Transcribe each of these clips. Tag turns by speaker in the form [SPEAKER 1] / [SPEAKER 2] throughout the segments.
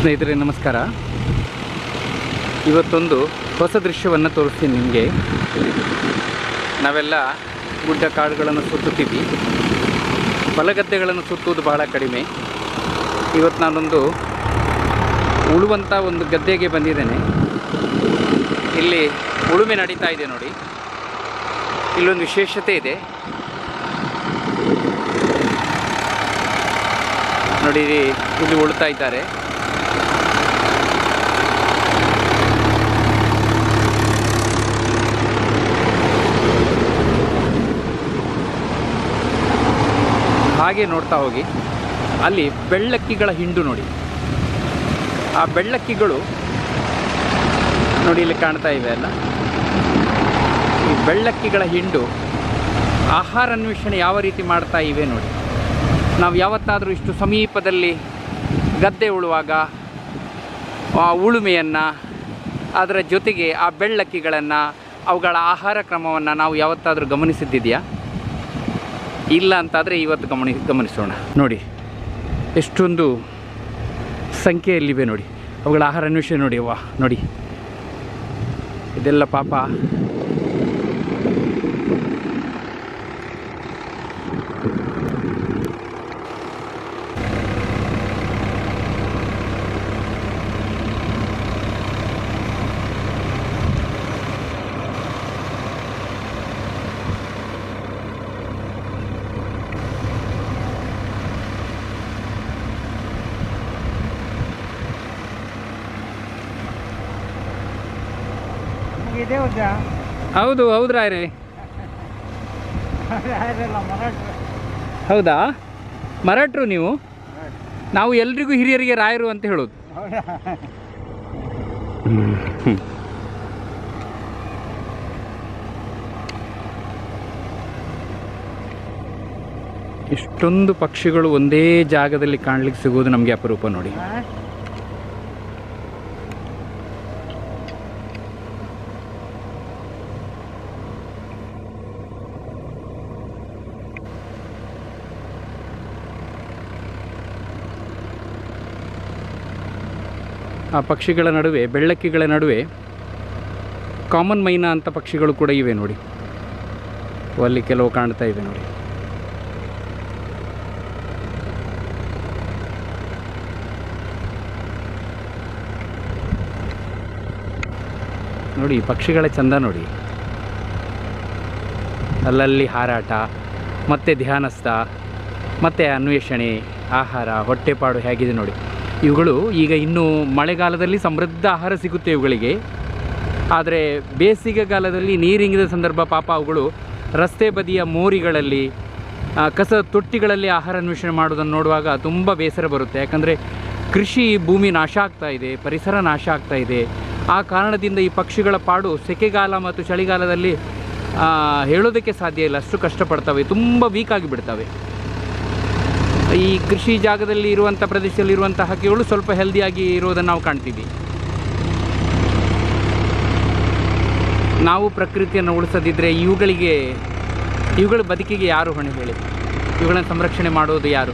[SPEAKER 1] ಸ್ನೇಹಿತರೆ, ನಮಸ್ಕಾರ. ಇವತ್ತೊಂದು ಹೊಸ ದೃಶ್ಯವನ್ನು ತೋರಿಸ್ತೀನಿ ನಿಮಗೆ. ನಾವೆಲ್ಲ ಗುಡ್ಡ ಕಾಡುಗಳನ್ನು ಸುತ್ತುತ್ತೀವಿ. ಹೊಲಗದ್ದೆಗಳನ್ನು ಸುತ್ತುವುದು ಬಹಳ ಕಡಿಮೆ. ಇವತ್ತು ನಾನೊಂದು ಉಳುವಂಥ ಒಂದು ಗದ್ದೆಗೆ ಬಂದಿದ್ದೇನೆ. ಇಲ್ಲಿ ಉಳುಮೆ ನಡೀತಾ ಇದೆ ನೋಡಿ. ಇಲ್ಲೊಂದು ವಿಶೇಷತೆ ಇದೆ. ನೋಡಿ, ಇಲ್ಲಿ ಉಳ್ತಾ ಇದ್ದಾರೆ. ಹಾಗೆ ನೋಡ್ತಾ ಹೋಗಿ, ಅಲ್ಲಿ ಬೆಳ್ಳಕ್ಕಿಗಳ ಹಿಂಡು ನೋಡಿ. ಆ ಬೆಳ್ಳಕ್ಕಿಗಳು ನೋಡಿ ಇಲ್ಲಿ ಕಾಣ್ತಾ ಇವೆ ಅಲ್ಲ. ಈ ಬೆಳ್ಳಕ್ಕಿಗಳ ಹಿಂಡು ಆಹಾರ ಅನ್ವೇಷಣೆ ಯಾವ ರೀತಿ ಮಾಡ್ತಾ ಇವೆ ನೋಡಿ. ನಾವು ಯಾವತ್ತಾದರೂ ಇಷ್ಟು ಸಮೀಪದಲ್ಲಿ ಗದ್ದೆ ಉಳುವಾಗ ಆ ಉಳುಮೆಯನ್ನು, ಅದರ ಜೊತೆಗೆ ಆ ಬೆಳ್ಳಕ್ಕಿಗಳನ್ನು, ಅವುಗಳ ಆಹಾರ ಕ್ರಮವನ್ನು ನಾವು ಯಾವತ್ತಾದರೂ ಗಮನಿಸಿದ್ದಿದೆಯಾ? ಇಲ್ಲ ಅಂತಾದರೆ ಇವತ್ತು ಗಮನಿ, ಗಮನಿಸೋಣ. ನೋಡಿ, ಎಷ್ಟೊಂದು ಸಂಖ್ಯೆಯಲ್ಲಿವೆ ನೋಡಿ. ಅವುಗಳ ಆಹಾರ ಅನ್ವೇಷಣೆ ನೋಡಿ ವಾ ನೋಡಿ. ಇದೆಲ್ಲ ಪಾಪ
[SPEAKER 2] ಇದೆ ಹೌದಾ
[SPEAKER 1] ಹೌದು ಹೌದು ರಾಯ್ರೆ ಹೌದಾ? ಮರಾಠರು ನೀವು? ನಾವು ಎಲ್ರಿಗೂ ಹಿರಿಯರಿಗೆ ರಾಯರು ಅಂತ ಹೇಳೋದು. ಇಷ್ಟೊಂದು ಪಕ್ಷಿಗಳು ಒಂದೇ ಜಾಗದಲ್ಲಿ ಕಾಣ್ಲಿಕ್ಕೆ ಸಿಗೋದು ನಮಗೆ ಅಪರೂಪ ನೋಡಿ. ಆ ಪಕ್ಷಿಗಳ ನಡುವೆ, ಬೆಳ್ಳಕ್ಕಿಗಳ ನಡುವೆ, ಕಾಮನ್ ಮೈನಾ ಅಂತ ಪಕ್ಷಿಗಳು ಕೂಡ ಇವೆ ನೋಡಿ. ಅಲ್ಲಿ ಕೆಲವು ಕಾಣ್ತಾ ಇವೆ ನೋಡಿ. ನೋಡಿ ಪಕ್ಷಿಗಳ ಚಂದ ನೋಡಿ. ಅಲ್ಲಲ್ಲಿ ಹಾರಾಟ, ಮತ್ತೆ ಧ್ಯಾನಸ್ಥ, ಮತ್ತೆ ಅನ್ವೇಷಣೆ, ಆಹಾರ, ಹೊಟ್ಟೆಪಾಡು ಹೇಗಿದೆ ನೋಡಿ. ಇವುಗಳು ಈಗ ಇನ್ನು ಮಳೆಗಾಲದಲ್ಲಿ ಸಮೃದ್ಧ ಆಹಾರ ಸಿಗುತ್ತೆ ಇವುಗಳಿಗೆ. ಆದರೆ ಬೇಸಿಗೆಗಾಲದಲ್ಲಿ ನೀರಿಂಗಿದ ಸಂದರ್ಭ ಪಾಪ ಅವುಗಳು ರಸ್ತೆ ಬದಿಯ ಮೋರಿಗಳಲ್ಲಿ ಕಸ ತೊಟ್ಟಿಗಳಲ್ಲಿ ಆಹಾರ ಅನ್ವೇಷಣೆ ಮಾಡೋದನ್ನು ನೋಡುವಾಗ ತುಂಬ ಬೇಸರ ಬರುತ್ತೆ. ಯಾಕಂದರೆ ಕೃಷಿ ಭೂಮಿ ನಾಶ ಆಗ್ತಾ ಇದೆ, ಪರಿಸರ ನಾಶ ಆಗ್ತಾ ಇದೆ. ಆ ಕಾರಣದಿಂದ ಈ ಪಕ್ಷಿಗಳ ಪಾಡು ಸೆಕೆಗಾಲ ಮತ್ತು ಚಳಿಗಾಲದಲ್ಲಿ ಹೇಳೋದಕ್ಕೆ ಸಾಧ್ಯ ಇಲ್ಲ. ಅಷ್ಟು ಕಷ್ಟಪಡ್ತವೆ, ತುಂಬ ವೀಕ್ ಆಗಿಬಿಡ್ತವೆ ಈ ಕೃಷಿ ಜಾಗದಲ್ಲಿ ಇರುವಂಥ ಪ್ರದೇಶದಲ್ಲಿ ಇರುವಂಥ ಹಕ್ಕಿಗಳು ಸ್ವಲ್ಪ ಹೆಲ್ದಿಯಾಗಿ ಇರೋದನ್ನು ನಾವು ಕಾಣ್ತೀವಿ. ನಾವು ಪ್ರಕೃತಿಯನ್ನು ಉಳಿಸದಿದ್ದರೆ ಇವುಗಳಿಗೆ, ಇವುಗಳ ಬದುಕಿಗೆ ಯಾರು ಹೊಣೆ ಹೇಳಿ? ಇವುಗಳನ್ನು ಸಂರಕ್ಷಣೆ ಮಾಡೋದು ಯಾರು?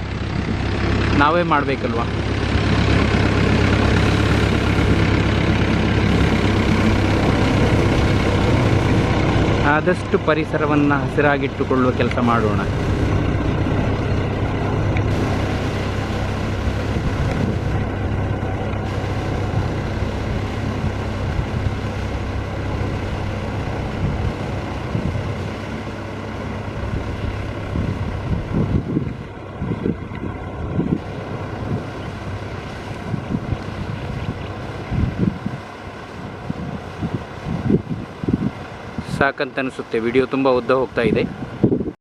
[SPEAKER 1] ನಾವೇ ಮಾಡಬೇಕಲ್ವಾ? ಆದಷ್ಟು ಪರಿಸರವನ್ನು ಹಸಿರಾಗಿಟ್ಟುಕೊಳ್ಳುವ ಕೆಲಸ ಮಾಡೋಣ. ಸಾಕಂತ ಅನಿಸುತ್ತೆ ವಿಡಿಯೋ ತುಂಬ ಉದ್ದ ಹೋಗ್ತಾ ಇದೆ.